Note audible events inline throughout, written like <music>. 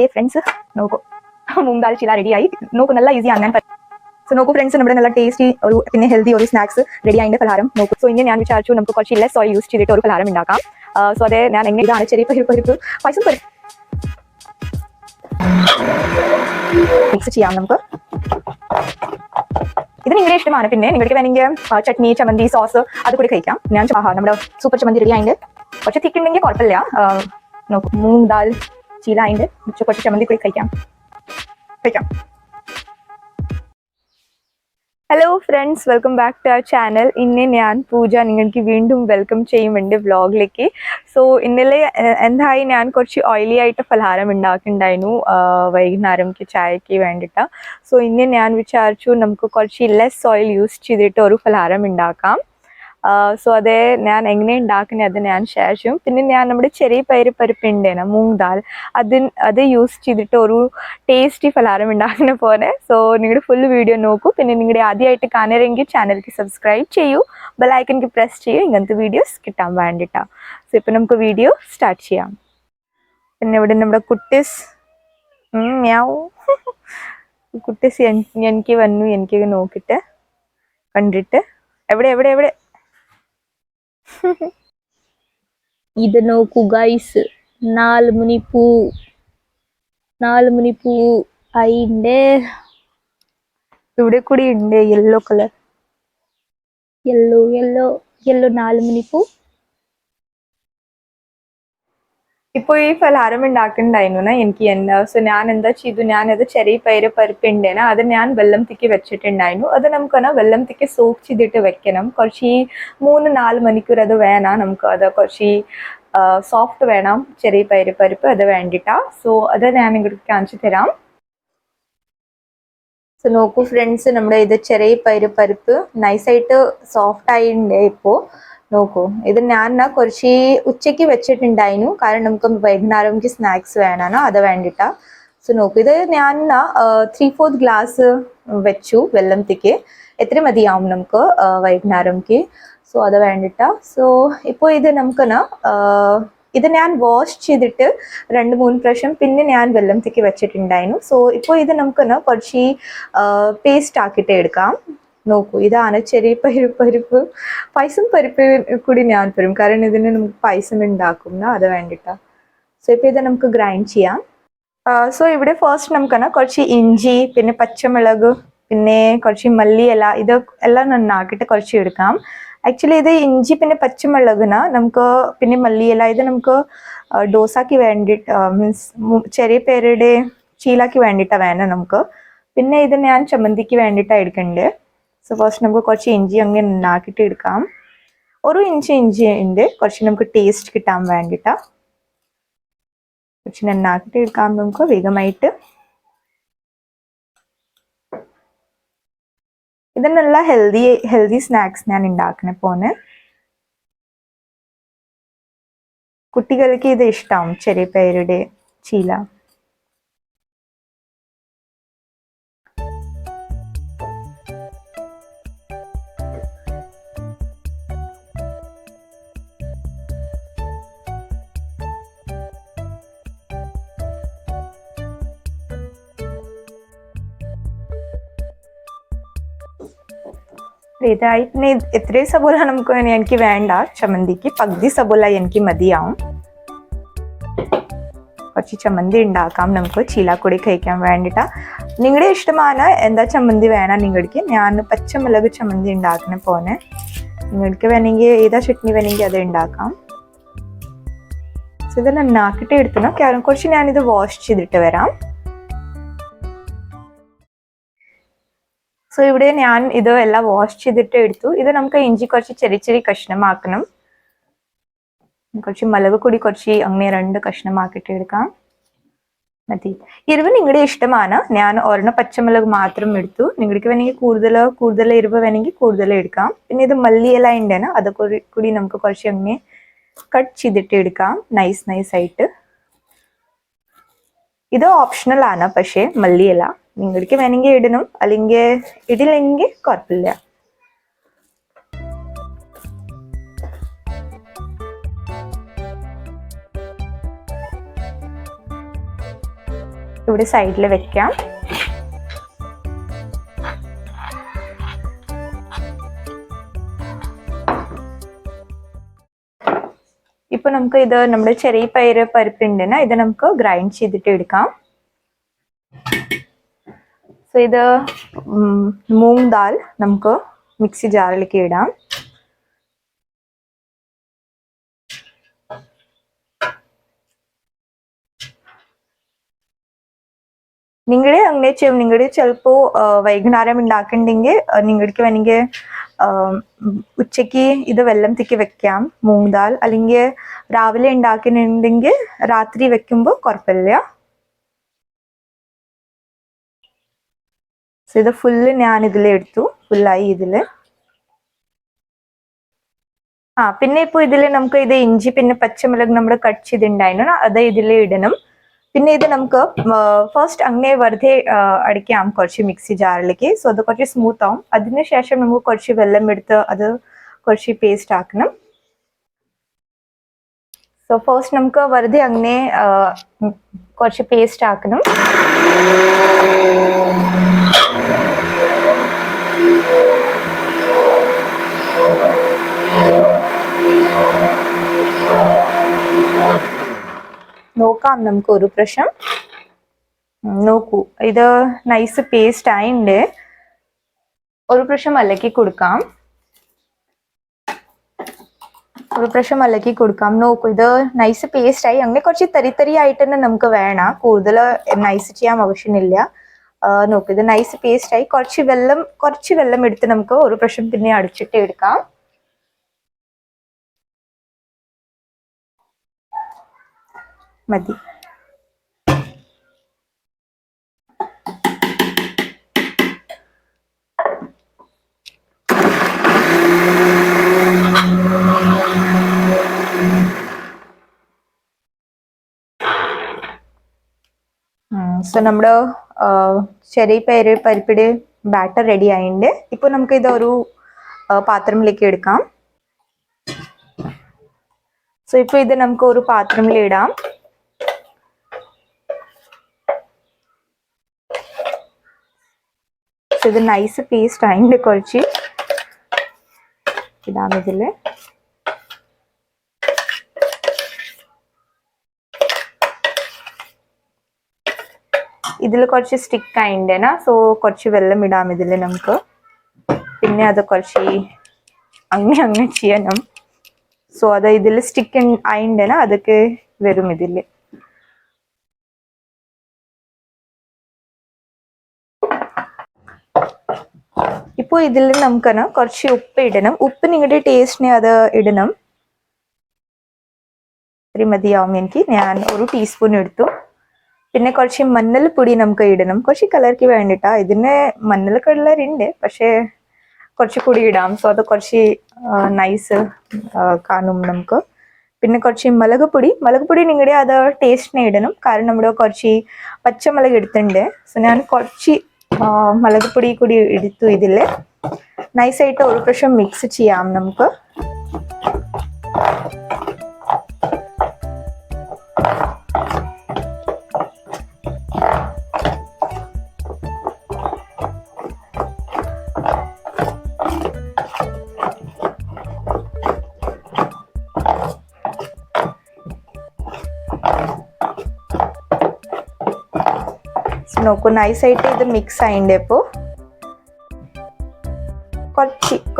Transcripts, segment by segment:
Day friends നോക്കൂ. മൂങ് ദാൽ ചില റെഡിയായി നോക്കൂ നല്ല ഈസി ഞാൻ സോ നോക്കൂ ഫ്രണ്ട്സ് നമ്മുടെ നല്ല ടേസ്റ്റി ഒരു പിന്നെ ഹെൽത്തി ഒരു സ്നാക്സ് റെഡി ആയതിന്റെ ഫലഹാരം നോക്കൂ. സോ ഇനി ഞാൻ വിചാരിച്ചു നമുക്ക് കുറച്ച് ലെസ് ഓയിൽ യൂസ് ചെയ്തിട്ട് ഒരു ഫലഹാരം ഉണ്ടാക്കാം. സോ അതെ ഞാൻ എങ്ങനെ ഇതാണ് ചെറിയ പരിപ്പ് പരിപ്പ്. പൈസ മിക്സ് ചെയ്യാം നമുക്ക്. ഇത് നിങ്ങളുടെ ഇഷ്ടമാണ്. പിന്നെ നിങ്ങൾക്ക് വേണമെങ്കിൽ ചട്നി ചമ്മന്തി സോസ് അത് കൂടി കഴിക്കാം. ഞാൻ നമ്മുടെ സൂപ്പർ ചമ്മന്തി റെഡി ആയിട്ട് കുറച്ച് തിക്കുണ്ടെങ്കിൽ കുഴപ്പമില്ല. നോക്കൂ. മൂങ് ദാൽ ചീല ഉച്ച കുറച്ച് ചമ്മന്തി കൂടി കഴിക്കാം. കഴിക്കാം. Hello friends welcome back to our channel ഇന്നെ ഞാൻ പൂജ നിങ്ങൾക്ക് വീണ്ടും വെൽക്കം ചെയ്യും എന്റെ വ്ളോഗിലേക്ക് സോ ഇന്നലെ എന്തായി ഞാൻ കുറച്ച് ഓയിലി ആയിട്ട് ഫലഹാരം ഉണ്ടാക്കിയിട്ടുണ്ടായിരുന്നു വൈകുന്നേരംക്ക് ചായക്ക് വേണ്ടിയിട്ട് സോ ഇന്നെ ഞാൻ വിചാരിച്ചു നമുക്ക് കുറച്ച് ലെസ് ഓയിൽ യൂസ് ചെയ്തിട്ട് ഒരു ഫലഹാരം ഉണ്ടാക്കാം. സോ അതെ ഞാൻ എങ്ങനെ ഉണ്ടാക്കുന്നത് അത് ഞാൻ ഷെയർ ചെയ്യും. പിന്നെ ഞാൻ നമ്മുടെ ചെറിയ പയറ് പരിപ്പ് ഉണ്ടേന മൂങ് ദാൽ അത് അത് യൂസ് ചെയ്തിട്ട് ഒരു ടേസ്റ്റി ഫലഹാരം ഉണ്ടാക്കുന്ന പോലെ. സോ നിങ്ങളുടെ ഫുൾ വീഡിയോ നോക്കൂ. പിന്നെ നിങ്ങളുടെ ആദ്യമായിട്ട് കാണരെങ്കിൽ ചാനലിക്ക് സബ്സ്ക്രൈബ് ചെയ്യൂ. ബെലൈക്കൻക്ക് പ്രസ് ചെയ്യൂ. ഇങ്ങനത്തെ വീഡിയോസ് കിട്ടാൻ വേണ്ടിയിട്ടാണ് സോ ഇപ്പം നമുക്ക് വീഡിയോ സ്റ്റാർട്ട് ചെയ്യാം. പിന്നെ ഇവിടെ നമ്മുടെ കുട്ടീസ് മ്യാവ്. കുട്ടീസ് എനിക്ക് വന്നു. എനിക്ക് നോക്കിയിട്ട് കണ്ടിട്ട്. എവിടെ എവിടെ എവിടെ? <laughs> ഇത് നോക്കൂ ഗൈസ് നാല് മണി പൂ. നാല് മണി പൂ. അതിന്റെ ഇവിടെ കൂടി ഉണ്ട് yellow colour yellow yellow yellow നാല് മണി പൂ. ഇപ്പൊ ഈ ഫലഹാരം ഉണ്ടാക്കുന്നുണ്ടായിരുന്നു എനിക്ക് എന്താ സോ ഞാൻ എന്താ ചെയ്തു? ഞാൻ അത് ചെറിയ പയറ് പരിപ്പുണ്ടേന അത് ഞാൻ വെള്ളം തിക്കി വെച്ചിട്ടുണ്ടായിരുന്നു. അത് നമുക്ക് വെള്ളം തിക്കി സോക്ക് ചെയ്തിട്ട് വെക്കണം. കുറച്ച് മൂന്ന് നാല് മണിക്കൂർ അത് വേണം. നമുക്ക് അത് കുറച്ച് സോഫ്റ്റ് വേണം. ചെറിയ പയറ് പരിപ്പ് അത് വേണ്ടിട്ടാ. സോ അത് ഞാൻ ഇങ്ങോട്ട് കാണിച്ചു തരാം. സോ നോക്കൂ ഫ്രണ്ട്സ് നമ്മുടെ ഇത് ചെറിയ പയറ് പരിപ്പ് നൈസായിട്ട് സോഫ്റ്റ് ആയിട്ടുണ്ട് ഇപ്പോൾ നോക്കൂ. ഇത് ഞാൻ കുറച്ച് ഉച്ചയ്ക്ക് വെച്ചിട്ടുണ്ടായിരുന്നു. കാരണം നമുക്ക് വൈകുന്നേരം സ്നാക്സ് വേണം അത് വേണ്ടിട്ടാ. സോ നോക്കൂ. ഇത് ഞാൻ ത്രീ ഫോർത്ത് ഗ്ലാസ് വെച്ചു വെള്ളത്തിക്ക്. എത്ര മതിയാവും നമുക്ക് വൈകുന്നേരം വൈകുന്നേരംക്ക്? സോ അത് വേണ്ടിട്ടാ. സോ ഇപ്പോൾ ഇത് നമുക്ക് ഇത് ഞാൻ വാഷ് ചെയ്തിട്ട് രണ്ട് മൂന്ന് പ്രാവശ്യം പിന്നെ ഞാൻ വെള്ളത്തിക്ക് വെച്ചിട്ടുണ്ടായിരുന്നു. സോ ഇപ്പോൾ ഇത് നമുക്ക് കുറച്ച് പേസ്റ്റ് ആക്കിയിട്ട് എടുക്കാം. നോക്കൂ. ഇതാണ് ചെറിയ പരിപ്പ് പരിപ്പ്. പൈസം പരിപ്പ് കൂടി ഞാൻ തരും. കാരണം ഇതിന് നമുക്ക് പൈസം ഉണ്ടാക്കും അത് വേണ്ടിട്ടാ. സോ ഇപ്പൊ ഇത് നമുക്ക് ഗ്രൈൻഡ് ചെയ്യാം. സോ ഇവിടെ ഫസ്റ്റ് നമുക്കാണ് കുറച്ച് ഇഞ്ചി പിന്നെ പച്ചമുളക് പിന്നെ കുറച്ച് മല്ലിയില ഇത് എല്ലാം നന്നാക്കിയിട്ട് കുറച്ച് എടുക്കാം. ആക്ച്വലി ഇത് ഇഞ്ചി പിന്നെ പച്ചമുളകിന് നമുക്ക് പിന്നെ മല്ലിയില ഇത് നമുക്ക് ഡോസാക്കി വേണ്ടിയിട്ട് മീൻസ് ചെറിയ പേരുടെ ചീലാക്കി വേണ്ടിയിട്ടാണ് വേണം നമുക്ക്. പിന്നെ ഇത് ഞാൻ ചമ്മന്തിക്ക് വേണ്ടിയിട്ടാണ് എടുക്കണ്ടേ. സോ ഫസ്റ്റ് നമുക്ക് കുറച്ച് ഇഞ്ചി അങ്ങനെ ഉണ്ടാക്കിയിട്ട് എടുക്കാം. ഒരു ഇഞ്ച് ഇഞ്ചി ഉണ്ട്. കുറച്ച് നമുക്ക് ടേസ്റ്റ് കിട്ടാൻ വേണ്ടിയിട്ടാ കുറച്ച് നന്നാക്കിയിട്ട് എടുക്കാം നമുക്ക് വേഗമായിട്ട്. ഇതിനുള്ള ഹെൽത്തി ഹെൽത്തി സ്നാക്സ് ഞാൻ ഉണ്ടാക്കണ പോന്ന് കുട്ടികൾക്ക് ഇത് ഇഷ്ടം ചെറിയ പേരുടെ ചീല ഇത്രയും സബോല നമുക്ക് ഇനി എനിക്ക് വേണ്ട. ചമ്മന്തിക്ക് പകുതി സബോല എനിക്ക് മതിയാവും. കുറച്ച് ചമ്മന്തി ഉണ്ടാക്കാം. നമുക്ക് ചീലാക്കൊടി കഴിക്കാൻ വേണ്ടിട്ടാ. നിങ്ങളുടെ ഇഷ്ടമാണ് എന്താ ചമ്മന്തി വേണം നിങ്ങൾക്ക്? ഞാൻ പച്ചമുളക് ചമ്മന്തി ഉണ്ടാക്കണ പോനെ നിങ്ങൾക്ക് വേണമെങ്കിൽ ഏതാ ചട്നി വേണമെങ്കിൽ അത് ഉണ്ടാക്കാം. ഇത് നന്നാക്കിയിട്ട് എടുത്തണം കാരണം കുറച്ച് ഞാനിത് വാഷ് ചെയ്തിട്ട് വരാം. സോ ഇവിടെ ഞാൻ ഇത് എല്ലാം വാഷ് ചെയ്തിട്ട് എടുത്തു. ഇത് നമുക്ക് ഇഞ്ചി കുറച്ച് ചെറിയ ചെറിയ കഷ്ണമാക്കണം. കുറച്ച് മുളക് കൂടി കുറച്ച് അങ്ങനെ രണ്ട് കഷ്ണമാക്കിയിട്ട് എടുക്കാം. മതി. എരിവ് നിങ്ങളുടെ ഇഷ്ടമാണ്. ഞാൻ ഒരെണ്ണം പച്ചമുളക് മാത്രം എടുത്തു. നിങ്ങൾക്ക് വേണമെങ്കിൽ കൂടുതൽ കൂടുതൽ എരിവ് വേണമെങ്കിൽ കൂടുതൽ എടുക്കാം. പിന്നെ ഇത് മല്ലിയില ഉണ്ടാണ് അത് കൂടി നമുക്ക് കുറച്ച് അങ്ങനെ കട്ട് ചെയ്തിട്ട് എടുക്കാം. നൈസ് നൈസ് ആയിട്ട്. ഇത് ഓപ്ഷണൽ ആണ് പക്ഷേ മല്ലിയില. നിങ്ങൾക്ക് വേണമെങ്കിൽ ഇടണം. അല്ലെങ്കിൽ ഇടില്ലെങ്കിൽ കുഴപ്പമില്ല. ഇവിടെ സൈഡിൽ വെക്കാം. ഇപ്പൊ നമുക്ക് ഇത് നമ്മുടെ ചെറിയ പയറ് പരിപ്പുണ്ടെന്ന് ഇത് നമുക്ക് ഗ്രൈൻഡ് ചെയ്തിട്ട് എടുക്കാം. സോ ഇത് മൂങ് ദാൽ നമുക്ക് മിക്സി ജാറിലേക്ക് ഇടാം. നിങ്ങളുടെ അങ്ങനെ ചെയ്യും നിങ്ങളുടെ ചിലപ്പോ വൈകുന്നേരം ഉണ്ടാക്കണ്ടെങ്കിൽ നിങ്ങൾക്ക് വേണമെങ്കിൽ ഉച്ചയ്ക്ക് ഇത് ഇത് വെള്ളത്തിക്ക് വെക്കാം മൂങ് അല്ലെങ്കിൽ രാവിലെ ഉണ്ടാക്കുന്നുണ്ടെങ്കിൽ രാത്രി വെക്കുമ്പോൾ കുഴപ്പമില്ല. സോ ഇത് ഫുള്ള് ഞാൻ ഇതിൽ എടുത്തു ഫുള്ളായി ഇതിൽ. ആ പിന്നെ ഇപ്പൊ ഇതിൽ നമുക്ക് ഇത് ഇഞ്ചി പിന്നെ പച്ചമുളക് നമ്മൾ കട്ട് ചെയ്തിട്ടുണ്ടായിരുന്നു അത് ഇതിൽ ഇടണം. പിന്നെ ഇത് നമുക്ക് ഫസ്റ്റ് അങ്ങനെ വെറുതെ അടിക്കാം കുറച്ച് മിക്സി ജാറിലേക്ക് സോ അത് കുറച്ച് സ്മൂത്ത് ആവും. അതിനുശേഷം നമുക്ക് കുറച്ച് വെള്ളം എടുത്ത് അത് കുറച്ച് പേസ്റ്റ് ആക്കണം. സോ ഫസ്റ്റ് നമുക്ക് വെറുതെ അങ്ങനെ കുറച്ച് പേസ്റ്റ് ആക്കണം. നോക്കാം നമുക്ക് ഒരു പ്രശ്നം നോക്കൂ. ഇത് നൈസ് പേസ്റ്റ് ആയിണ്ട്. ഒരു പ്രശ്നം അലക്കി കൊടുക്കാം. ഒരു പ്രശ്നം അലക്കി കൊടുക്കാം. നോക്കൂ ഇത് നൈസ് പേസ്റ്റ് ആയി. അങ്ങനെ കുറച്ച് തരി തരി ആയിട്ട് തന്നെ നമുക്ക് വേണം. കൂടുതൽ നൈസ് ചെയ്യാൻ ആവശ്യമില്ല. നോക്കൂ ഇത് നൈസ് പേസ്റ്റ് ആയി. കുറച്ച് വെള്ളം കുറച്ച് വെള്ളം എടുത്ത് നമുക്ക് ഒരു പ്രശ്നം പിന്നെ അടിച്ചിട്ട് എടുക്കാം. മതി. സോ നമ്മുടെ ചെറിയ പേര് പരിപ്പിടെ ബാറ്റർ റെഡി ആയിട്ടുണ്ട് ഇപ്പൊ നമുക്ക് ഇതൊരു പാത്രത്തിലേക്ക് എടുക്കാം. സോ ഇപ്പൊ ഇത് നമുക്ക് ഒരു പാത്രത്തിൽ ഇടാം. So, ഇത് നൈസ് പേസ്റ്റ് ആയിട്ടുണ്ട് കുറച്ച്. ഇതാണ് ഇതിൽ ഇതിൽ കുറച്ച് സ്റ്റിക്ക് ആയിണ്ടേന സോ കുറച്ച് വെള്ളം ഇടാം ഇതിൽ നമുക്ക്. പിന്നെ അത് കുറച്ച് അങ്ങനെ അങ്ങനെ ചെയ്യണം. സോ അത് ഇതിൽ സ്റ്റിക്ക് ആയിണ്ടേന അതൊക്കെ വരും ഇതിൽ. ഇപ്പൊ ഇതിൽ നമുക്ക് കുറച്ച് ഉപ്പ് ഇടണം. ഉപ്പ് നിങ്ങളുടെ ടേസ്റ്റിന് അത് ഇടണം. ഇത്രയും മതിയാവും എനിക്ക്. ഞാൻ ഒരു ടീസ്പൂൺ എടുത്തു. പിന്നെ കുറച്ച് മഞ്ഞൾ പൊടി നമുക്ക് ഇടണം. കുറച്ച് കളർക്ക് വേണ്ടിട്ടാ. ഇതിന് മഞ്ഞൾ കളറുണ്ട് പക്ഷേ കുറച്ച് പൊടി ഇടാം. സോ അത് കുറച്ച് നൈസ് കാണും നമുക്ക്. പിന്നെ കുറച്ച് മുളക് പൊടി. മുളക് പൊടി നിങ്ങളുടെ അത് ടേസ്റ്റിനെ ഇടണം. കാരണം നമ്മുടെ കുറച്ച് പച്ചമുളക് എടുത്തിട്ടുണ്ട് സോ ഞാൻ കുറച്ച് മുളക് പൊടി കൂടി എടുത്തു ഇതിൽ നൈസായിട്ട് ഒരു പ്രാവശ്യം മിക്സ് ചെയ്യാം നമുക്ക്. നോക്കൂ ഇത് മിക്സ് ആയിണ്ട് ഇപ്പോൾ കുറച്ച്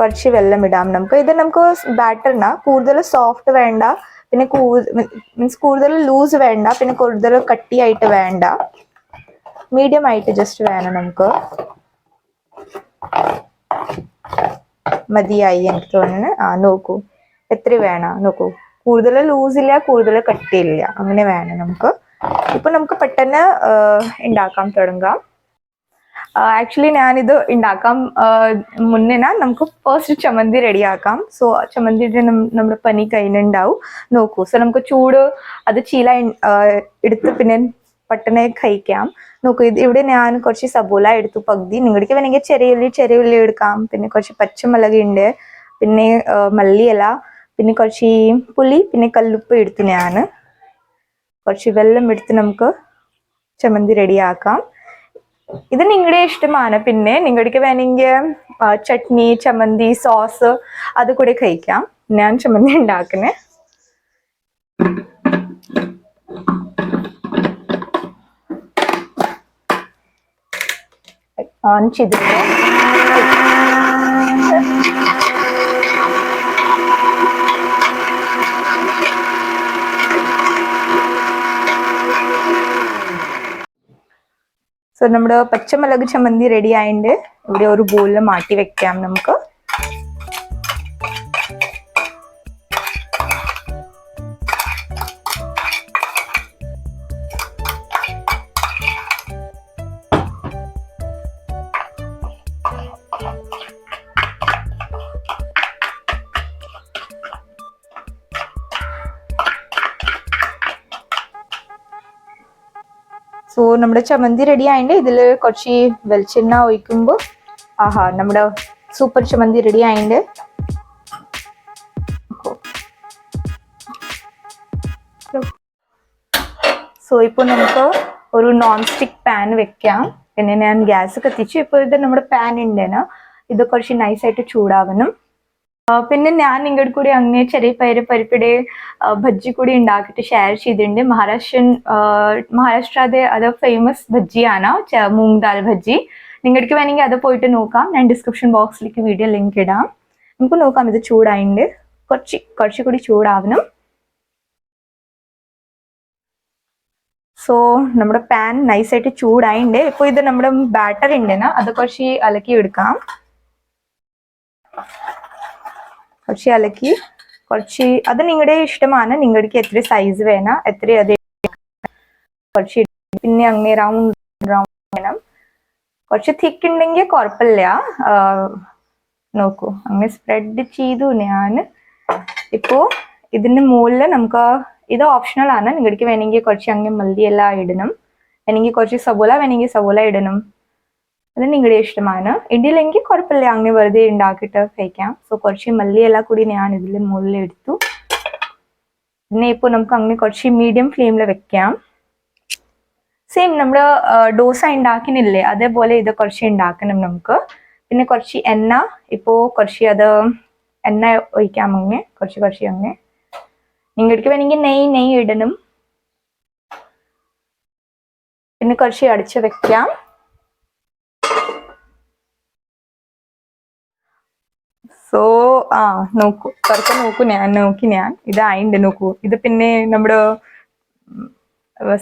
കുറച്ച് വെള്ളം ഇടാം. നമുക്ക് ഇത് നമുക്ക് ബാറ്ററിന കൂടുതൽ സോഫ്റ്റ് വേണ്ട പിന്നെ മീൻസ് കൂടുതൽ ലൂസ് വേണ്ട പിന്നെ കൂടുതൽ കട്ടിയായിട്ട് വേണ്ട. മീഡിയം ആയിട്ട് ജസ്റ്റ് വേണം നമുക്ക്. മതിയായി എനിക്ക് തോന്നുന്നു. ആ നോക്കൂ. എത്ര വേണം? നോക്കൂ. കൂടുതൽ ലൂസ് ഇല്ല കൂടുതൽ കട്ടിയില്ല. അങ്ങനെ വേണം നമുക്ക്. ഇപ്പൊ നമുക്ക് പെട്ടെന്ന് ഉണ്ടാക്കാൻ തുടങ്ങാം. ആക്ച്വലി ഞാനിത് ഉണ്ടാക്കാം മുന്നേന മുന്നേ നമുക്ക് ഫസ്റ്റ് ചമ്മന്തി റെഡിയാക്കാം സോ ചമ്മന്തിയുടെ നമ്മുടെ പനി കഴിഞ്ഞുണ്ടാവും. നോക്കൂ. സോ നമുക്ക് ചൂട് അത് ചീല എടുത്ത് പിന്നെ പെട്ടെന്ന് കഴിക്കാം. നോക്കൂ ഇത് ഇവിടെ ഞാൻ കുറച്ച് സബോല എടുത്തു. പകുതി നിങ്ങൾക്ക് വേണമെങ്കിൽ ചെറിയ ഉള്ളി ചെറിയ ഉള്ളി എടുക്കാം. പിന്നെ കുറച്ച് പച്ചമുളക് ഉണ്ട് പിന്നെ മല്ലിയില. പിന്നെ കുറച്ച് പുളി പിന്നെ കല്ലുപ്പ് എടുത്തു ഞാൻ. കുറച്ച് വെള്ളം എടുത്ത് നമുക്ക് ചമ്മന്തി റെഡിയാക്കാം ഇത് നിങ്ങളുടെ ഇഷ്ടമാണ്. പിന്നെ നിങ്ങൾക്ക് വേണമെങ്കിൽ ചട്നി ചമ്മന്തി സോസ് അത് കൂടി കഴിക്കാം. ഞാൻ ചമ്മന്തി ഉണ്ടാക്കുന്നേ ഓൺ ചെയ്തിട്ട് സോ നമ്മുടെ പച്ചമുളക് ചമ്മന്തി റെഡി ആയിട്ട് ഇവിടെ ഒരു ബോളിൽ മാറ്റി വെക്കാം നമുക്ക്. നമ്മുടെ ചമന്തി റെഡി ആയിട്ട് ഇതിൽ കുറച്ച് വെളിച്ചെണ്ണ ഒഴിക്കുമ്പോൾ ആഹാ നമ്മുടെ സൂപ്പർ ചമന്തി റെഡി ആയിട്ട് സോ ഇപ്പോൾ നമുക്ക് ഒരു നോൺ സ്റ്റിക്ക് പാൻ വെക്കാം. പിന്നെ ഞാൻ ഗ്യാസ് കത്തിച്ചു ഇപ്പോൾ ഇത് നമ്മുടെ പാൻ ഉണ്ടേനോ ഇത് കുറച്ച് നൈസായിട്ട് ചൂടാവണം. പിന്നെ ഞാൻ നിങ്ങളുടെ കൂടി അങ്ങനെ ചെറിയ പയറ് പരിപ്പിടെ ഭജ്ജി കൂടി ഉണ്ടാക്കിയിട്ട് ഷെയർ ചെയ്തിട്ടുണ്ട് മഹാരാഷ്ട്രൻ മഹാരാഷ്ട്രയുടെ അത് ഫേമസ് ഭജ്ജിയാണ് മൂങ് ദാൽ ഭജ്ജി നിങ്ങൾക്ക് വേണമെങ്കിൽ അത് പോയിട്ട് നോക്കാം. ഞാൻ ഡിസ്ക്രിപ്ഷൻ ബോക്സിലേക്ക് വീഡിയോ ലിങ്ക് ഇടാം. നമുക്ക് നോക്കാം ഇത് ചൂടായിട്ടുണ്ട് കുറച്ച് കുറച്ച് കൂടി ചൂടാവണം. സോ നമ്മുടെ പാൻ നൈസായിട്ട് ചൂടായിട്ടുണ്ട് ഇപ്പോൾ ഇത് നമ്മുടെ ബാറ്റർ ഉണ്ടെന്ന് അത് കുറച്ച് അലക്കി എടുക്കാം കുറച്ച് ഇളക്കി കുറച്ച് അത് നിങ്ങളുടെ ഇഷ്ടമാണ്. നിങ്ങൾക്ക് എത്ര സൈസ് വേണം എത്ര അത് കുറച്ച് പിന്നെ അങ്ങനെ റൗണ്ട് റൗണ്ട് വേണം. കുറച്ച് തിക്ക് ഉണ്ടെങ്കിൽ കുഴപ്പമില്ല. നോക്കൂ. അങ്ങനെ സ്പ്രെഡ് ചെയ്തു. ഞാൻ ഇപ്പോൾ ഇതിന്റെ മുകളിൽ നമുക്ക് ഇത് ഓപ്ഷണൽ ആണ്. നിങ്ങൾക്ക് വേണമെങ്കിൽ കുറച്ച് അങ്ങനെ മല്ലിയെല്ലാം ഇടണം. വേണമെങ്കിൽ കുറച്ച് സബോല വേണമെങ്കിൽ സബോല ഇടണം. അത് നിങ്ങളുടെ ഇഷ്ടമാണ്. ഇടിയില്ലെങ്കിൽ കുഴപ്പമില്ല. അങ്ങനെ വെറുതെ ഉണ്ടാക്കിയിട്ട് കഴിക്കാം. സോ കുറച്ച് മല്ലിയെല്ലാം കൂടി ഞാൻ ഇതിൽ മുകളിൽ എടുത്തു. പിന്നെ ഇപ്പോൾ നമുക്ക് അങ്ങനെ കുറച്ച് മീഡിയം ഫ്ലെയിമിൽ വെക്കാം. സെയിം നമ്മൾ ഡോസ ഉണ്ടാക്കുന്നില്ലേ അതേപോലെ ഇത് കുറച്ച് ഉണ്ടാക്കണം നമുക്ക്. പിന്നെ കുറച്ച് എണ്ണ. ഇപ്പോൾ കുറച്ച് അത് എണ്ണ ഒഴിക്കാം അങ്ങനെ കുറച്ച് കുറച്ച് അങ്ങനെ നിങ്ങൾക്ക് വേണമെങ്കിൽ നെയ് നെയ് ഇടണം. പിന്നെ കുറച്ച് അടിച്ച് വെക്കാം. ആ നോക്കൂ തുറക്ക നോക്കൂ ഞാൻ നോക്കി ഞാൻ. ഇത് ആയിണ്ട് നോക്കൂ. ഇത് പിന്നെ നമ്മുടെ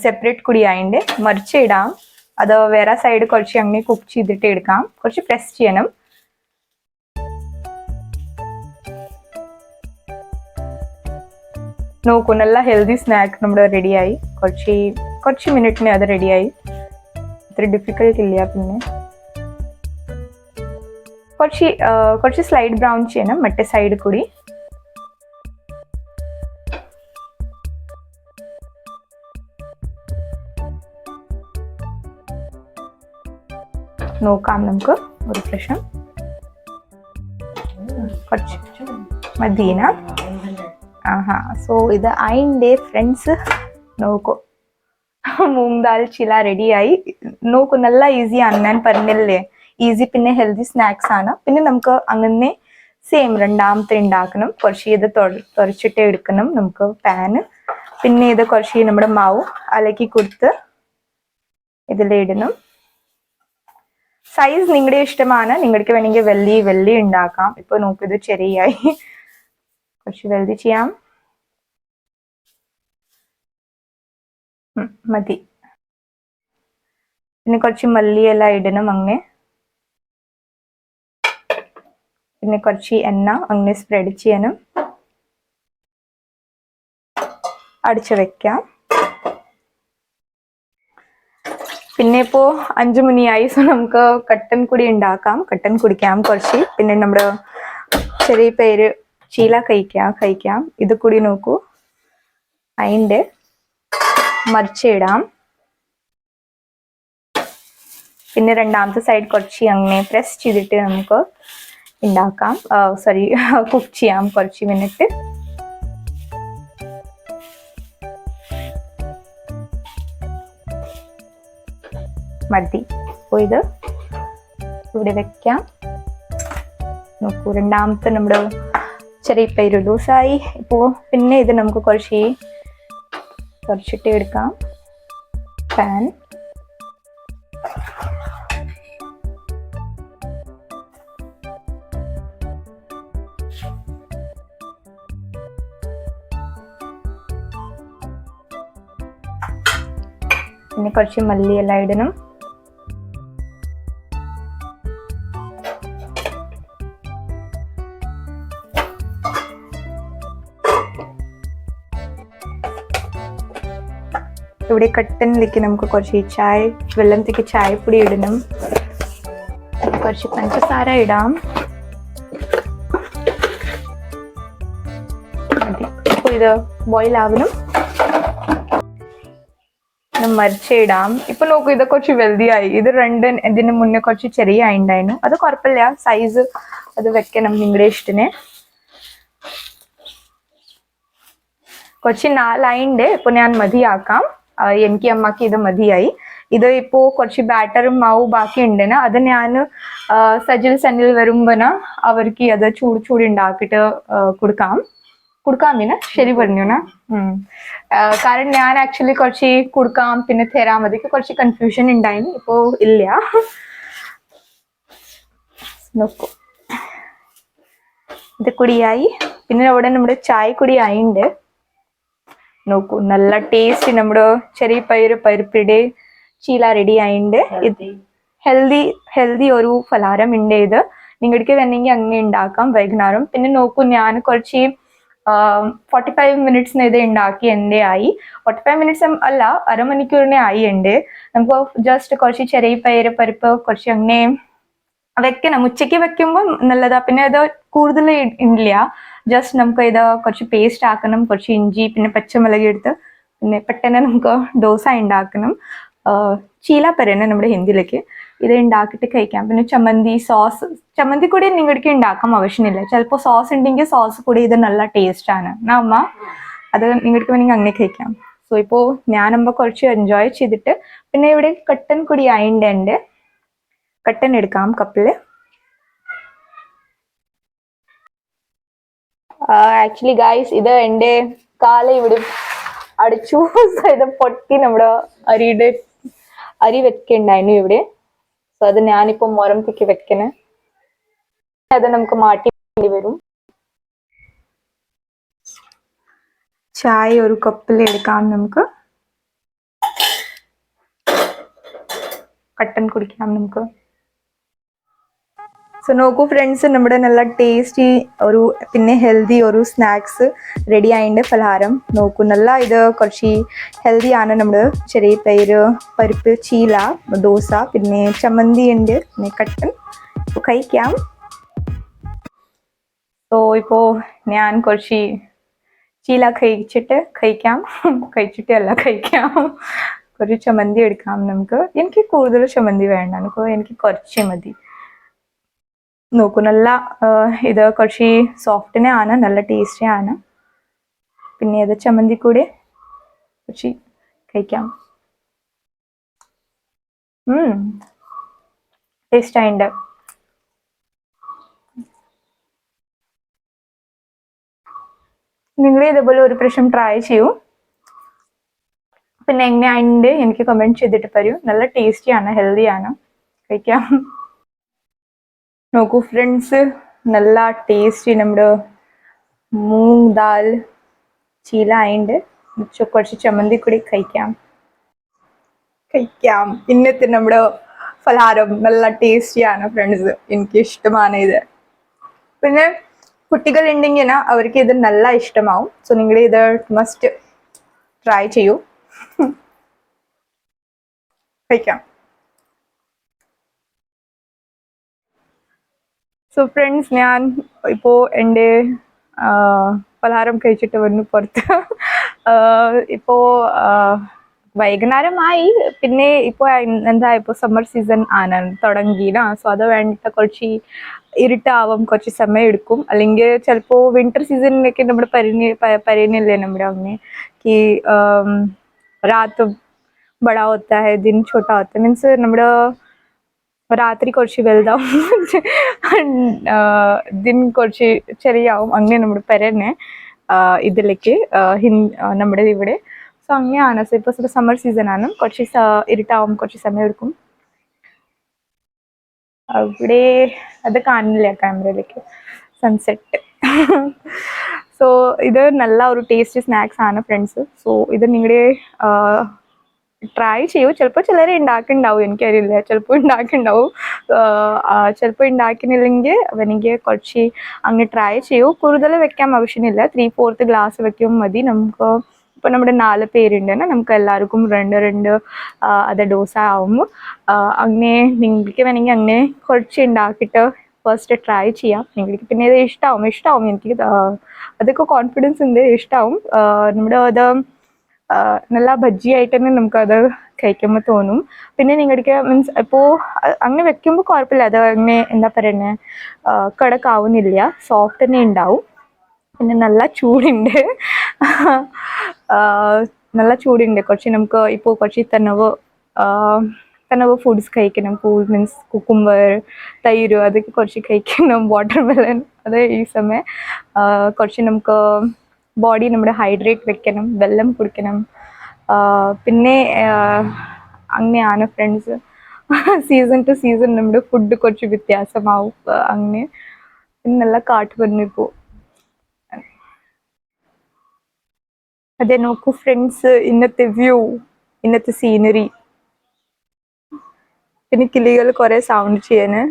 സെപ്പറേറ്റ് കൂടി ആയിണ്ട്. മറിച്ചിടാം അത് വേറെ സൈഡ് കുറച്ച് അങ്ങനെ കുക്ക് ചെയ്തിട്ട് എടുക്കാം. കുറച്ച് പ്രസ് ചെയ്യണം. നോക്കൂ നല്ല ഹെൽത്തി സ്നാക്ക് നമ്മുടെ റെഡിയായി കുറച്ച് കുറച്ച് മിനിറ്റിന് അത് റെഡിയായി അത്ര ഡിഫിക്കൽട്ട് ഇല്ല പിന്നെ. കുറച്ച് കുറച്ച് സ്ലൈഡ് ബ്രൗൺ ചെയ്യണം മറ്റേ സൈഡ് കൂടി. നോക്കാം നമുക്ക് ഒരു പ്രശ്നം. കുറച്ച് മദീന ആഹാ സോ ഇത് അതിന്റെ ഫ്രണ്ട്സ് നോക്കൂ. മൂങ് ദാൽ ചില റെഡിയായി നോക്കൂ നല്ല ഈസിയാണ് ഞാൻ പറഞ്ഞില്ലേ? ഈസി പിന്നെ ഹെൽത്തി സ്നാക്സ് ആണ്. പിന്നെ നമുക്ക് അങ്ങനെ സെയിം രണ്ടാമത്തെ ഉണ്ടാക്കണം കുറച്ച് ഇത് തുറച്ചിട്ട് എടുക്കണം നമുക്ക് പാന് പിന്നെ ഇത് കുറച്ച് നമ്മുടെ മാവ് അലക്കി കൊടുത്ത് ഇതിലിടണം സൈസ് നിങ്ങളുടെ ഇഷ്ടമാണ്. നിങ്ങൾക്ക് വേണമെങ്കിൽ വെള്ളി വെള്ളി ഉണ്ടാക്കാം ഇപ്പൊ നോക്കിയത് ചെറിയായി. കുറച്ച് വെള്ളി ചെയ്യാം. മതി. പിന്നെ കുറച്ച് മല്ലിയെല്ലാം ഇടണം അങ്ങനെ പിന്നെ കുറച്ച് എണ്ണ അങ്ങനെ സ്പ്രെഡ് ചെയ്യാനും അടിച്ചു വെക്കാം. പിന്നെ ഇപ്പോ അഞ്ചു മണിയായി സോ നമുക്ക് കട്ടൻ കുടി ഉണ്ടാക്കാം. കട്ടൻ കുടിക്കാം കുറച്ച്. പിന്നെ നമ്മുടെ ചെറിയ പേര് ചീല കഴിക്കാം കഴിക്കാം. ഇത് കൂടി നോക്കൂ. അതിന്റെ മറിച്ചിടാം പിന്നെ രണ്ടാമത്തെ സൈഡ് കുറച്ച് അങ്ങനെ പ്രസ് ചെയ്തിട്ട് നമുക്ക് ഉണ്ടാക്കാം. സോറി കുക്ക് <laughs> ചെയ്യാം കുറച്ച് മിനിറ്റ്. മതി. അപ്പോൾ ഇത് ഇവിടെ വെക്കാം. നോക്കൂ രണ്ടാമത്തെ നമ്മുടെ ചെറിയ പേര് ലൂസായി. ഇപ്പോ പിന്നെ ഇത് നമുക്ക് കുറച്ച് കുറച്ചിട്ട് എടുക്കാം. പാൻ കുറച്ച് മല്ലിയെല്ലാം ഇടണം. ഇവിടെ കട്ടനിലേക്ക് നമുക്ക് കുറച്ച് ചായ വെള്ളത്തേക്ക് ചായപ്പൊടി ഇടണം. കുറച്ച് പഞ്ചസാര ഇടാം. ഇത് ബോയിൽ ആവണം. മരിച്ചിടാം. ഇപ്പൊ നോക്കൂ ഇത് കുറച്ച് വെൽതിയായി ഇത് രണ്ട് ഇതിന് മുന്നേ കുറച്ച് ചെറിയ ഉണ്ടായിരുന്നു അത് കുഴപ്പമില്ല സൈസ് അത് വെക്കണം നിങ്ങളുടെ ഇഷ്ടത്തിന്. കുറച്ച് നാലായിണ്ട് ഇപ്പൊ ഞാൻ മതിയാക്കാം. എനിക്ക് അമ്മയ്ക്ക് ഇത് മതിയായി. ഇത് ഇപ്പോ കുറച്ച് ബാറ്ററും മാവും ബാക്കി ഉണ്ടെന്ന് അത് ഞാൻ സജിൽ സെന്നിൽ വരുമ്പോന അവർക്ക് അത് ചൂട് ചൂട് ഉണ്ടാക്കിയിട്ട് കൊടുക്കാം. കൊടുക്കാം പിന്നെ ശരി പറഞ്ഞു കാരണം ഞാൻ ആക്ച്വലി കുറച്ച് കൊടുക്കാം പിന്നെ തരാം മതി കുറച്ച് കൺഫ്യൂഷൻ ഉണ്ടായിരുന്നു ഇപ്പോ ഇല്ല. നോക്കൂ. ഇത് കുടിയായി. പിന്നെ അവിടെ നമ്മുടെ ചായ കുടി ആയിണ്ട് നോക്കൂ നല്ല ടേസ്റ്റ് നമ്മുടെ ചെറിയ പയറ് പരിപ്പിടെ ചീല റെഡി ആയിണ്ട്. ഇത് ഹെൽതി ഹെൽതി ഒരു ഫലാരം ഉണ്ട് ഇത്. നിങ്ങൾക്ക് വേണമെങ്കിൽ അങ്ങനെ ഉണ്ടാക്കാം വൈകുന്നേരം. പിന്നെ നോക്കൂ ഞാൻ കുറച്ച് ഫോർട്ടി ഫൈവ് മിനിറ്റ്സിന് ഇത് ഉണ്ടാക്കി എന്റെ ആയി? ഫോർട്ടി ഫൈവ് മിനിറ്റ്സ് അല്ല അരമണിക്കൂറിനെ ആയി ഉണ്ട് നമുക്ക് ജസ്റ്റ് കുറച്ച് ചെറിയ പയറ് പരിപ്പ് കുറച്ച് അങ്ങനെ വെക്കണം. ഉച്ചയ്ക്ക് വെക്കുമ്പോൾ നല്ലതാ. പിന്നെ അത് കൂടുതൽ ഇല്ല ജസ്റ്റ് നമുക്ക് ഇത് കുറച്ച് പേസ്റ്റ് ആക്കണം. കുറച്ച് ഇഞ്ചി പിന്നെ പച്ചമുളക് എടുത്ത് പിന്നെ പെട്ടെന്ന് നമുക്ക് ദോശ ഉണ്ടാക്കണം ചീലാപ്പരന്നെ നമ്മുടെ ഹിന്ദിയിലേക്ക്. ഇത് ഉണ്ടാക്കിയിട്ട് കഴിക്കാം. പിന്നെ ചമ്മന്തി സോസ് ചമ്മന്തി കൂടി നിങ്ങൾക്ക് ഉണ്ടാക്കാൻ ആവശ്യമില്ല. ചിലപ്പോൾ സോസ് ഉണ്ടെങ്കിൽ സോസ് കൂടി ഇത് നല്ല ടേസ്റ്റ് ആണ്. അമ്മ അത് നിങ്ങൾക്ക് വേണമെങ്കിൽ അങ്ങനെ കഴിക്കാം. സോ ഇപ്പോൾ ഞാനമ്മ കുറച്ച് എൻജോയ് ചെയ്തിട്ട് പിന്നെ ഇവിടെ കട്ടൻ കൂടി ആയിണ്ട് എന്റെ കട്ടൻ എടുക്കാം കപ്പിൽ ആക്ച്വലി ഗായ്സ് ഇത് എന്റെ കാല ഇവിടെ അടിച്ചു. <laughs> പൊട്ടി നമ്മുടെ അരിയുടെ അരി വെക്കുണ്ടായിരുന്നു ഇവിടെ. സോ അത് ഞാനിപ്പോ മൊരത്തേക്ക് വെക്കണേ. അത് നമുക്ക് മാറ്റി വരും. ചായ ഒരു കപ്പിൽ എടുക്കാം നമുക്ക്. കട്ടൻ കുടിക്കാം നമുക്ക്. സോ നോക്കൂ ഫ്രണ്ട്സ് നമ്മുടെ നല്ല ടേസ്റ്റി ഒരു പിന്നെ ഹെൽത്തി ഒരു സ്നാക്സ് റെഡി ആയിട്ടുണ്ട് ഫലഹാരം നോക്കൂ നല്ല ഇത് കുറച്ച് ഹെൽത്തി ആണ് നമ്മൾ ചെറിയ പേര് പരിപ്പ് ചീല ദോശ പിന്നെ ചമ്മന്തി ഉണ്ട് പിന്നെ കട്ടൻ. കഴിക്കാം. സോ ഇപ്പോൾ ഞാൻ കുറച്ച് ചീല കഴിച്ചിട്ട് കഴിക്കാം. <laughs> കഴിച്ചിട്ട് അല്ല കഴിക്കാം. കുറച്ച് ചമ്മന്തി എടുക്കാം നമുക്ക്. എനിക്ക് കൂടുതൽ ചമ്മന്തി വേണ്ട. എനിക്ക് കുറച്ച് മതി. നോക്കൂ നല്ല ഇത് കുറച്ച് സോഫ്റ്റിനെ ആണ് നല്ല ടേസ്റ്റി ആണ് പിന്നെ ഇത് ചമ്മന്തി കൂടി? കുറച്ച് കഴിക്കാം. ടേസ്റ്റ് ആയിണ്ട്. നിങ്ങൾ ഇതേപോലെ ഒരു പ്രാവശ്യം ട്രൈ ചെയ്യൂ. പിന്നെ എങ്ങനെയുണ്ട് എനിക്ക് കമന്റ് ചെയ്തിട്ട് പറയൂ. നല്ല ടേസ്റ്റിയാണ് ഹെൽത്തിയാണ് ഹെൽത്തി കഴിക്കാം. നോക്കൂ ഫ്രണ്ട്സ് നല്ല ടേസ്റ്റി നമ്മുടെ മൂങ് ദാൽ ചീല ആയിണ്ട്. ചു- കുറച്ച് ചമ്മന്തി കൂടി കഴിക്കാം. കഴിക്കാം. ഇന്നത്തെ നമ്മുടെ ഫലഹാരം നല്ല ടേസ്റ്റിയാണ് ഫ്രണ്ട്സ് എനിക്ക് ഇഷ്ടമാണ് ഇത്. പിന്നെ കുട്ടികൾ ഉണ്ടെങ്കിൽ അവർക്ക് ഇത് നല്ല ഇഷ്ടമാവും. സോ നിങ്ങൾ ഇത് മസ്റ്റ് ട്രൈ ചെയ്യൂ. <laughs> കഴിക്കാം. സോ ഫ്രണ്ട്സ് ഞാൻ ഇപ്പോൾ എന്റെ പലഹാരം കഴിച്ചിട്ട് വന്നു പുറത്ത്. ഇപ്പോൾ വൈകുന്നേരമായി. പിന്നെ ഇപ്പോൾ എന്താ ഇപ്പോൾ സമ്മർ സീസൺ ആണ് തുടങ്ങിയില്ല. സോ അത് വേണ്ടിയിട്ട് കുറച്ച് ഇരുട്ടാവും കുറച്ച് സമയം എടുക്കും. അല്ലെങ്കിൽ ചിലപ്പോൾ വിന്റർ സീസണിലൊക്കെ നമ്മൾ പരിണി പരിണില്ലേ നമ്മുടെ അങ്ങനെ കി രാത്ത് ബഡാ ഹോത്താ ഹെ ദിൻ ഛോട്ടാ ഹോത്താ മീൻസ് നമ്മുടെ രാത്രി കുറച്ച് വലുതാവും. ദിൻ കുറച്ച് ചെറിയാവും. അങ്ങനെ നമ്മുടെ പെരന്നെ ഇതിലേക്ക് നമ്മുടെ ഇവിടെ. സോ അങ്ങനെയാണ്. സോ ഇപ്പോൾ സമ്മർ സീസൺ ആണ്. കുറച്ച് ഇരുട്ടാവും. കുറച്ച് സമയം എടുക്കും. അവിടെ അത് കാണില്ല ക്യാമറയിലേക്ക്. സൺസെറ്റ് സോ ഇത് നല്ല ഒരു ടേസ്റ്റി സ്നാക്സ് ആണ് ഫ്രണ്ട്സ് സോ ഇത് നിങ്ങളുടെ ട്രൈ ചെയ്യൂ. ചിലപ്പോൾ ചിലർ ഉണ്ടാക്കുന്നുണ്ടാവും എനിക്കറിയില്ല. ചിലപ്പോൾ ഉണ്ടാക്കുന്നുണ്ടാവും ചിലപ്പോൾ ഉണ്ടാക്കുന്നില്ലെങ്കിൽ എനിക്ക് കുറച്ച് അങ്ങ് ട്രൈ ചെയ്യൂ. കൂടുതൽ വെക്കാൻ ആവശ്യമില്ല. ത്രീ ഫോർത്ത് ഗ്ലാസ് വെക്കും മതി. നമുക്ക് ഇപ്പോൾ നമ്മുടെ നാല് പേരുണ്ടെന്ന് നമുക്ക് എല്ലാവർക്കും രണ്ട് രണ്ട് അത് ഡോസ ആവും. അങ്ങനെ നിങ്ങൾക്ക് വേണമെങ്കിൽ അങ്ങനെ കുറച്ച് ഉണ്ടാക്കിയിട്ട് ഫസ്റ്റ് ട്രൈ ചെയ്യാം. നിങ്ങൾക്ക് പിന്നെ ഇത് ഇഷ്ടമാവും ഇഷ്ടമാവും എനിക്ക് അതൊക്കെ കോൺഫിഡൻസ് ഉണ്ട്. ഇഷ്ടമാവും നമ്മുടെ അത് നല്ല ബജ്ജിയായിട്ട് തന്നെ നമുക്കത് കഴിക്കുമ്പോൾ തോന്നും. പിന്നെ നിങ്ങൾക്ക് മീൻസ് ഇപ്പോൾ അങ്ങനെ വെക്കുമ്പോൾ കുഴപ്പമില്ല. അത് അങ്ങനെ എന്താ പറയുന്നത് കടക്കാവുന്നില്ല. സോഫ്റ്റ് തന്നെ ഉണ്ടാവും. പിന്നെ നല്ല ചൂടുണ്ട്. നല്ല ചൂടുണ്ട്. കുറച്ച് നമുക്ക് ഇപ്പോൾ കുറച്ച് തന്നവ് തന്നവ് ഫുഡ്സ് കഴിക്കണം. കൂൾ മീൻസ് കുക്കുംബർ തൈര് അതൊക്കെ കുറച്ച് കഴിക്കണം. <laughs> വാട്ടർ മെലൺ അത് ഈ സമയം കുറച്ച് നമുക്ക് ബോഡി നമ്മുടെ ഹൈഡ്രേറ്റ് വെക്കണം വെള്ളം കുടിക്കണം. പിന്നെ അങ്ങനെയാണ് ഫ്രണ്ട്സ് സീസൺ ടു സീസൺ നമ്മുടെ ഫുഡ് കുറച്ച് വ്യത്യാസമാവും. അങ്ങനെ നല്ല കാട്ട് വന്നു ഇപ്പോൾ അതെ നോക്കൂ ഫ്രണ്ട്സ് ഇന്നത്തെ വ്യൂ ഇന്നത്തെ സീനറി പിന്നെ കിളികൾ കുറെ സൗണ്ട് ചെയ്യാന്.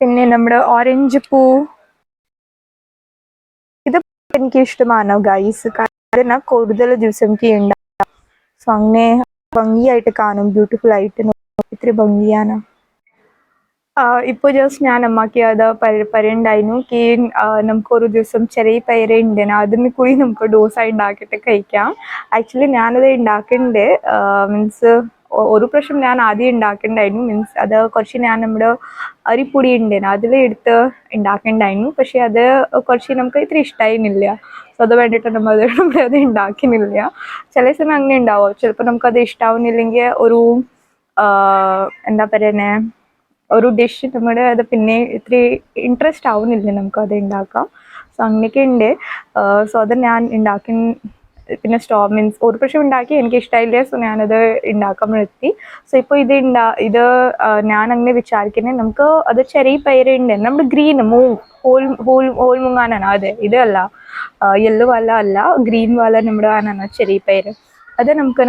പിന്നെ നമ്മുടെ ഓറഞ്ച് പൂ. ഇത് എനിക്ക് ഇഷ്ടമാണ് ഗൈസ് കാരണം കൂടുതൽ ദിവസം എനിക്ക് ഉണ്ടാവും സോ അങ്ങനെ ഭംഗിയായിട്ട് കാണും ബ്യൂട്ടിഫുൾ ആയിട്ട് ഇത്ര ഭംഗിയാണ്. ഇപ്പോൾ ജസ്റ്റ് ഞാൻ അമ്മയ്ക്ക് അത് പറയണ്ടായിരുന്നു കി നമുക്ക് ഒരു ദിവസം ചെറിയ പയറ് ഉണ്ട് അതിന് കൂടി നമുക്ക് ഡോസ ഉണ്ടാക്കിയിട്ട് കഴിക്കാം. ആക്ച്വലി ഞാനത് ഉണ്ടാക്കുന്നുണ്ട് മീൻസ് ഒരു പ്രാവശ്യം ഞാൻ ആദ്യം ഉണ്ടാക്കണ്ടായിരുന്നു മീൻസ് അത് കുറച്ച് ഞാൻ നമ്മുടെ അരിപ്പൊടി ഉണ്ടായിരുന്നു അതിൽ എടുത്ത് ഉണ്ടാക്കണ്ടായിരുന്നു പക്ഷേ അത് കുറച്ച് നമുക്ക് ഇത്ര ഇഷ്ടമായിരുന്നില്ല സോ അത് വേണ്ടിയിട്ട് നമ്മൾ അത് നമ്മളത് ഉണ്ടാക്കുന്നില്ല ചില സമയം അങ്ങനെ ഉണ്ടാവും ചിലപ്പോൾ നമുക്കത് ഇഷ്ടാവുന്നില്ലെങ്കിൽ ഒരു എന്താ പറയുന്നത് ഒരു ഡിഷ് നമ്മുടെ അത് പിന്നെ ഇത്ര ഇൻട്രസ്റ്റ് ആവുന്നില്ല നമുക്ക് അത് ഉണ്ടാക്കാം സോ അങ്ങനെയൊക്കെ ഉണ്ട് സോ അത് ഞാൻ ഉണ്ടാക്കി പിന്നെ സ്റ്റോ മീൻസ് ഒരു പ്രാവശ്യം ഉണ്ടാക്കി എനിക്ക് ഇഷ്ടമായില്ല സോ ഞാനത് ഉണ്ടാക്കാൻ നിർത്തി. സോ ഇപ്പോൾ ഇത് ഉണ്ടാ ഇത് ഞാൻ അങ്ങനെ വിചാരിക്കുന്നത് നമുക്ക് അത് ചെറിയ പയറുണ്ട്. നമ്മൾ ഗ്രീൻ മൂ ഹോൾ ഹോൾ ഹോൾ മുങ്ങാനാണ് അതെ? ഇതല്ല യെല്ലോ വല്ല അല്ല ഗ്രീൻ വല്ല നമ്മുടെ ആനാണ് ചെറിയ പയറ്? അത് നമുക്ക്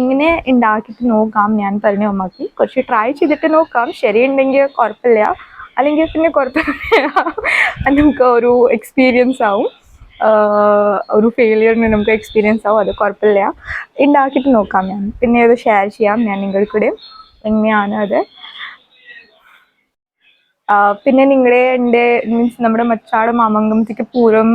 ഇങ്ങനെ ഉണ്ടാക്കിയിട്ട് നോക്കാം ഞാൻ പറഞ്ഞ അമ്മയ്ക്ക് കുറച്ച് ട്രൈ ചെയ്തിട്ട് നോക്കാം. ശരിയുണ്ടെങ്കിൽ കുഴപ്പമില്ല. അല്ലെങ്കിൽ പിന്നെ കുഴപ്പമില്ല. നമുക്ക് ഒരു എക്സ്പീരിയൻസ് ആവും. ഒരു ഫെയിലിയറിന് നമുക്ക് എക്സ്പീരിയൻസ് ആവും. അത് കുഴപ്പമില്ല. ഉണ്ടാക്കിയിട്ട് നോക്കാം ഞാൻ. പിന്നെ അത് ഷെയർ ചെയ്യാം ഞാൻ നിങ്ങളുടെ കൂടെ എങ്ങനെയാണ് അത്? പിന്നെ നിങ്ങളുടെ എന്റെ മീൻസ് നമ്മുടെ മച്ചാട് മാമംഗമത്തേക്ക് പൂരം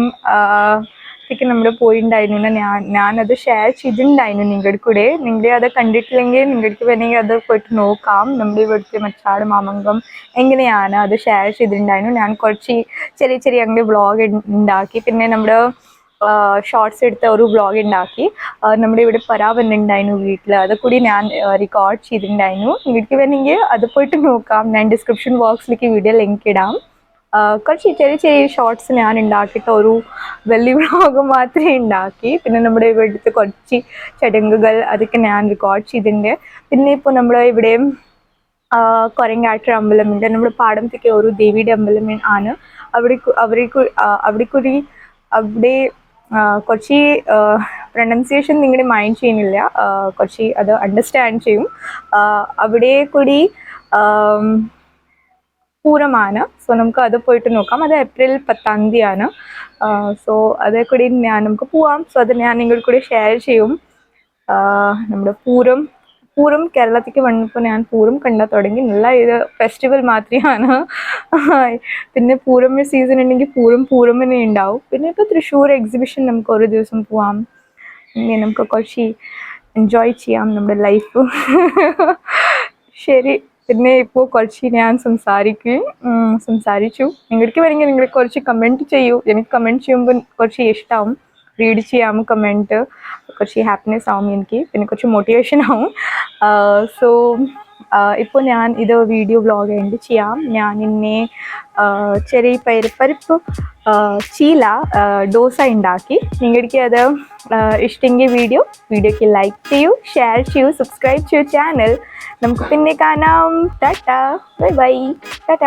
ത്തേക്ക് നമ്മൾ പോയിണ്ടായിരുന്നു. ഞാൻ ഞാനത് ഷെയർ ചെയ്തിട്ടുണ്ടായിരുന്നു നിങ്ങളുടെ കൂടെ. നിങ്ങൾ അത് കണ്ടിട്ടില്ലെങ്കിൽ നിങ്ങൾക്ക് വേണമെങ്കിൽ അത് പോയിട്ട് നോക്കാം. നമ്മുടെ ഇവിടുത്തെ മച്ചാട് മാമംഗം എങ്ങനെയാണ് അത് ഷെയർ ചെയ്തിട്ടുണ്ടായിരുന്നു ഞാൻ കുറച്ച് ചെറിയ ചെറിയ അങ്ങനെ വ്ളോഗ് ഉണ്ടാക്കി പിന്നെ നമ്മുടെ ഷോർട്സ് എടുത്ത ഒരു വ്ളോഗ് ഉണ്ടാക്കി നമ്മുടെ ഇവിടെ പരാ വന്നിട്ടുണ്ടായിരുന്നു വീട്ടിൽ അത് കൂടി ഞാൻ റെക്കോർഡ് ചെയ്തിട്ടുണ്ടായിരുന്നു നിങ്ങൾക്ക് വേണമെങ്കിൽ അത് പോയിട്ട് നോക്കാം. ഞാൻ ഡിസ്ക്രിപ്ഷൻ ബോക്സിലേക്ക് വീഡിയോ ലിങ്ക് ഇടാം. കുറച്ച് ചെറിയ ചെറിയ ഷോർട്സ് ഞാൻ ഉണ്ടാക്കിയിട്ട് ഒരു വലിയ വ്ളോഗ് <laughs> മാത്രമേ ഉണ്ടാക്കി. പിന്നെ നമ്മുടെ ഇവിടുത്തെ കുറച്ച് ചടങ്ങുകൾ അതൊക്കെ ഞാൻ റെക്കോർഡ് ചെയ്തിട്ടുണ്ട്. പിന്നെ ഇപ്പോൾ നമ്മുടെ ഇവിടെ കൊരങ്ങാട്ടൊരു അമ്പലമുണ്ട്. നമ്മുടെ പാടത്തേക്ക് ഒരു ദേവിയുടെ അമ്പലം ആണ്. അവിടെ അവരെ അവിടെ കു- ആ, അവിടെ കുറച്ച് പ്രൊണൗൺസിയേഷൻ നിങ്ങളുടെ മൈൻഡ് ചെയ്യുന്നില്ല. കുറച്ച് അത് അണ്ടർസ്റ്റാൻഡ് ചെയ്യും. അവിടെ കൂടി പൂരമാണ്. സോ നമുക്ക് അത് പോയിട്ട് നോക്കാം. അത് ഏപ്രിൽ പത്താം തീയതിയാണ് സോ അതേ കൂടി ഞാൻ നമുക്ക് പോവാം. സോ അത് ഞാൻ നിങ്ങൾ കൂടി ഷെയർ ചെയ്യും. നമ്മുടെ പൂരം. പൂരം കേരളത്തിലേക്ക് വന്നപ്പോൾ ഞാൻ പൂരം കണ്ട തുടങ്ങി. നല്ല ഇത് ഫെസ്റ്റിവൽ മാത്രമാണ്. പിന്നെ പൂരം സീസൺ ഉണ്ടെങ്കിൽ പൂരം പൂരം തന്നെ ഉണ്ടാവും. പിന്നെ ഇപ്പോൾ തൃശ്ശൂർ എക്സിബിഷൻ നമുക്ക് ഒരു ദിവസം പോവാം. ഇങ്ങനെ നമുക്ക് കുറച്ച് എൻജോയ് ചെയ്യാം നമ്മുടെ ലൈഫ് ശരി. പിന്നെ ഇപ്പോൾ കുറച്ച് ഞാൻ സംസാരിക്കുകയും സംസാരിച്ചു. നിങ്ങൾക്ക് വേണമെങ്കിൽ നിങ്ങൾ കുറച്ച് കമന്റ് ചെയ്യൂ. എനിക്ക് കമന്റ് ചെയ്യുമ്പോൾ കുറച്ച് ഇഷ്ടമാവും റീഡ് ചെയ്യാം കമന്റ് കുറച്ച് ഹാപ്പിനെസ് ആവും എനിക്ക്. പിന്നെ കുറച്ച് മോട്ടിവേഷൻ ആവും. സോ ഇപ്പോൾ ഞാൻ ഇത് വീഡിയോ വ്ളോഗ് എൻഡ് ചെയ്യാം. ഞാൻ ഇന്നെ ചെറിയ പരിപ്പരിപ്പ് ചീല ഡോസ ഉണ്ടാക്കി നിങ്ങൾക്ക് അത് ഇഷ്ടമെങ്കിൽ വീഡിയോ വീഡിയോക്ക് ലൈക്ക് ചെയ്യൂ ഷെയർ ചെയ്യൂ സബ്സ്ക്രൈബ് ചെയ്യൂ ചാനൽ നമുക്ക് പിന്നെ കാണാം. ടാറ്റ. Bye bye. ടാറ്റ.